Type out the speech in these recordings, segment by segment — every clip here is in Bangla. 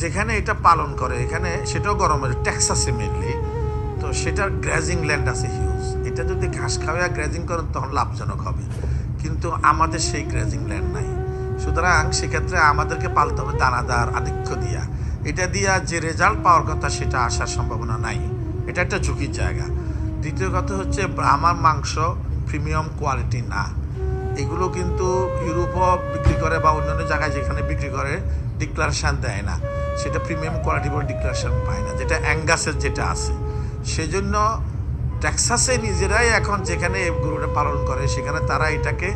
যেখানে এটা পালন করে, এখানে সেটাও গরমের টেক্সাসে মেনলি তো সেটার গ্র্যাজিং ল্যান্ড আছে হিউজ এটা যদি ঘাস খাওয়া গ্র্যাজিং করেন তখন লাভজনক হবে। কিন্তু আমাদের সেই গ্র্যাজিং ল্যান্ড নাই। সুতরাং সেক্ষেত্রে আমাদেরকে পালতে হবে দানাদার, আধিক্য দিয়া। এটা দিয়া যে রেজাল্ট পাওয়ার কথা, সেটা আসার সম্ভাবনা নাই। এটা একটা ঝুঁকির জায়গা। দ্বিতীয় কথা হচ্ছে, আমার মাংস প্রিমিয়াম কোয়ালিটি না। এগুলো কিন্তু ইউরোপও বিক্রি করে বা অন্যান্য জায়গায় যেখানে বিক্রি করে ডিক্লারেশান দেয় না। সেটা প্রিমিয়াম কোয়ালিটি বলে ডিক্লারেশান পায় না, যেটা অ্যাঙ্গাসের যেটা আছে। সেজন্য ট্যাক্সাসে নিজেরাই এখন যেখানে গরুটা পালন করে, সেখানে তারা এটাকে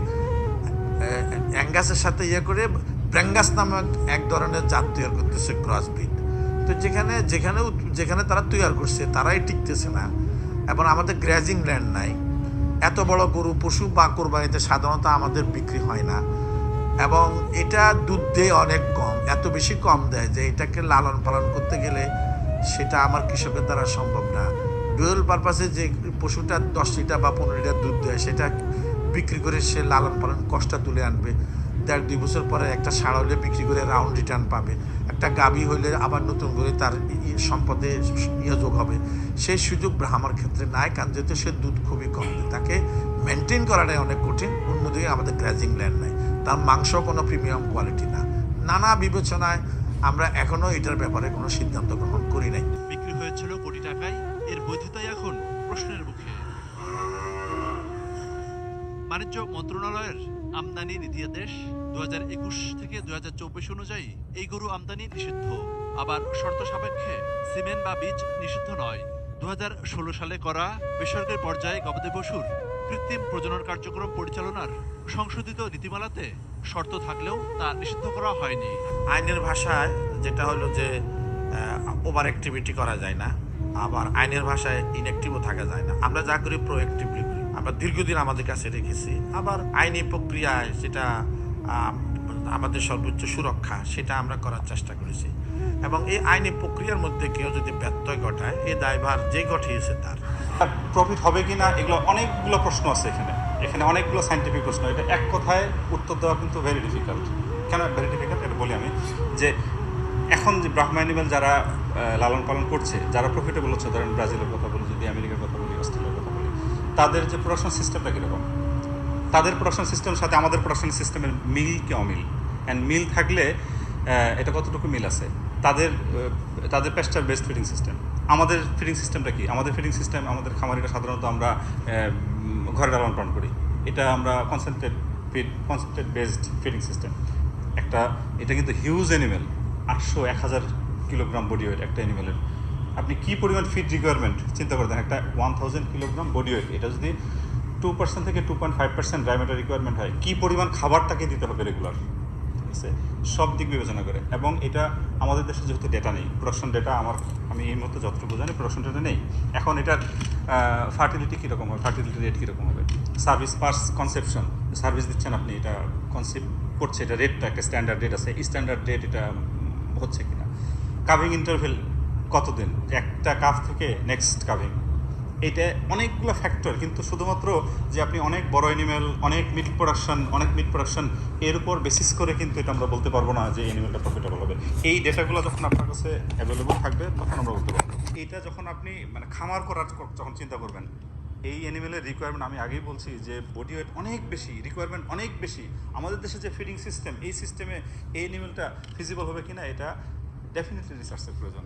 অ্যাঙ্গাসের সাথে ইয়ে করে ব্র্যাঙ্গাস নামক এক ধরনের জাত তৈরি করতেছে ক্রস ব্রিড তো যেখানে যেখানে যেখানে তারা তৈরি করছে, তারাই টিকতেছে না। এবং আমাদের গ্র্যাজিং ল্যান্ড নাই। এত বড় গরু, পশু বা কোরবানিতে সাধারণত আমাদের বিক্রি হয় না। এবং এটা দুধ দেয় অনেক কম, এত বেশি কম দেয় যে এটাকে লালন পালন করতে গেলে সেটা আমার কৃষকের দ্বারা সম্ভব না। ডুয়েল পারপাসে যে পশুটা দশ লিটার বা পনেরো লিটার দুধ দেয়, সেটা বিক্রি করে সে লালন পালন কষ্ট তুলে আনবে। দেড় দুই বছর পরে একটা সার হলে বিক্রি করে রাউন্ড রিটার্ন পাবে। একটা গাভী হইলে আবার নতুন করে তার সম্পদে ইয়ে যোগ হবে। সেই সুযোগ ব্রাহ্মার ক্ষেত্রে নাই, কারণ যেহেতু সে দুধ খুবই কম তাকে মেনটেন করাটাই অনেক কঠিন, অন্যদিকে আমাদের গ্রাজিং ল্যান্ড নাই। তার মাংস কোনো প্রিমিয়াম কোয়ালিটি না। নানা বিবেচনায় আমরা এখনও এটার ব্যাপারে কোনো সিদ্ধান্ত গ্রহণ করি নাই। বিক্রি হয়েছিল কোটি টাকায়, এর বৈধতাই এখন প্রশ্নের মুখে। বাণিজ্য মন্ত্রণালয়ের আমদানি নীতিআদেশ দু একুশ থেকে দু হাজার চব্বিশ অনুযায়ী এই গরু আমদানি নিষিদ্ধ। আবার শর্ত সাপেক্ষে সিমেন্ট বা বীজ নিষিদ্ধ নয়। দু সালে করা বেসরকারি পর্যায়ে গবাদি পশুর কৃত্রিম প্রজনন কার্যক্রম পরিচালনার সংশোধিত নীতিমালাতে শর্ত থাকলেও তা নিষিদ্ধ করা হয়নি। আইনের ভাষায় যেটা হলো যে ওভার অ্যাক্টিভিটি করা যায় না আবার আইনের ভাষায় ইনঅ্যাক্টিভও থাকা যায় না। আমরা যা করি প্রোঅ্যাক্টিভলি করি। আমরা দীর্ঘদিন আমাদের কাছে রেখেছি। আবার আইনি প্রক্রিয়ায় আহ, আমাদের সর্বোচ্চ সুরক্ষা সেটা আমরা করার চেষ্টা করেছি। এবং এই আইনি প্রক্রিয়ার মধ্যে কেউ যদি ব্যত্যয় ঘটায়, এই দায়ভার যে ঘটিয়েছে তার। প্রফিট হবে কি না, এগুলো অনেকগুলো প্রশ্ন আছে এখানে। এখানে অনেকগুলো সাইন্টিফিক প্রশ্ন। এটা এক কথায় উত্তর দেওয়া কিন্তু ভেরি ডিফিকাল্ট কেন ভেরি ডিফিকাল্ট এটা বলি আমি যে এখন যে ব্রাহ্মা অ্যানিমেল যারা লালন পালন করছে, যারা প্রফিটেবল হচ্ছে, ধরেন ব্রাজিলের কথা বলি, যদি আমেরিকার কথা বলি, অস্ট্রেলিয়ার কথা বলি, তাদের যে প্রোডাকশন সিস্টেমটা কীরকম? তাদের প্রোডাকশন সিস্টেমের সাথে আমাদের প্রোডাকশন সিস্টেমের মিল কি অমিল? অ্যান্ড মিল থাকলে এটা কতটুকু মিল আছে? তাদের তাদের পেস্টার বেস্ট ফিডিং সিস্টেম। আমাদের ফিডিং সিস্টেমটা কি? আমাদের ফিডিং সিস্টেম, আমাদের খামারিরা সাধারণত আমরা ঘরে লালন পালন করি। এটা আমরা concentrate feed concentrate based feeding system একটা, এটা কিন্তু হিউজ অ্যানিমেল আটশো এক হাজার কিলোগ্রাম বডি ওয়েট একটা অ্যানিমেলের আপনি কী পরিমাণ ফিড রিকোয়ারমেন্ট চিন্তা করে দেখেন, একটা one thousand kilogram body weight এটা যদি টু পার্সেন্ট থেকে two point five percent dry matter requirement হয়, কী পরিমাণ খাবার তাকে দিতে হবে রেগুলার আছে সব দিক বিবেচনা করে। এবং এটা আমাদের দেশে যেহেতু ডেটা নেই প্রোডাকশন ডেটা আমার, আমি এই মুহূর্তে যতটুকু জানি প্রোডাকশন ডেটা নেই। এখন এটার ফার্টিলিটি কীরকম হবে ফার্টিলিটি রেট কীরকম হবে? সার্ভিস পার্স কনসেপশন সার্ভিস দিচ্ছেন আপনি, এটা কনসেপ্ট করছে, এটা রেটটা একটা স্ট্যান্ডার্ড রেট আছে। স্ট্যান্ডার্ড রেট এটা হচ্ছে কিনা? কাভিং ইন্টারভেল কতদিন? একটা কাভ থেকে নেক্সট কাভিং এটা অনেকগুলো ফ্যাক্টর কিন্তু শুধুমাত্র যে আপনি অনেক বড় অ্যানিমেল অনেক মিট প্রোডাকশন অনেক মিট প্রোডাকশন এর উপর বেসিস করে কিন্তু এটা আমরা বলতে পারব না যে অ্যানিমেলটা প্রফিটেবল হবে। এই ডেটাগুলো যখন আপনার কাছে অ্যাভেলেবল থাকবে, তখন আমরা বলতে পারব। এটা যখন আপনি মানে খামার করার যখন চিন্তা করবেন, এই অ্যানিমেলের রিকোয়ারমেন্ট আমি আগেই বলছি যে বডি ওয়েট অনেক বেশি রিকোয়ারমেন্ট অনেক বেশি। আমাদের দেশে যে ফিডিং সিস্টেম এই সিস্টেমে এই অ্যানিমেলটা ফিজিবল হবে কিনা, এটা ডেফিনেটলি রিসার্চের প্রয়োজন।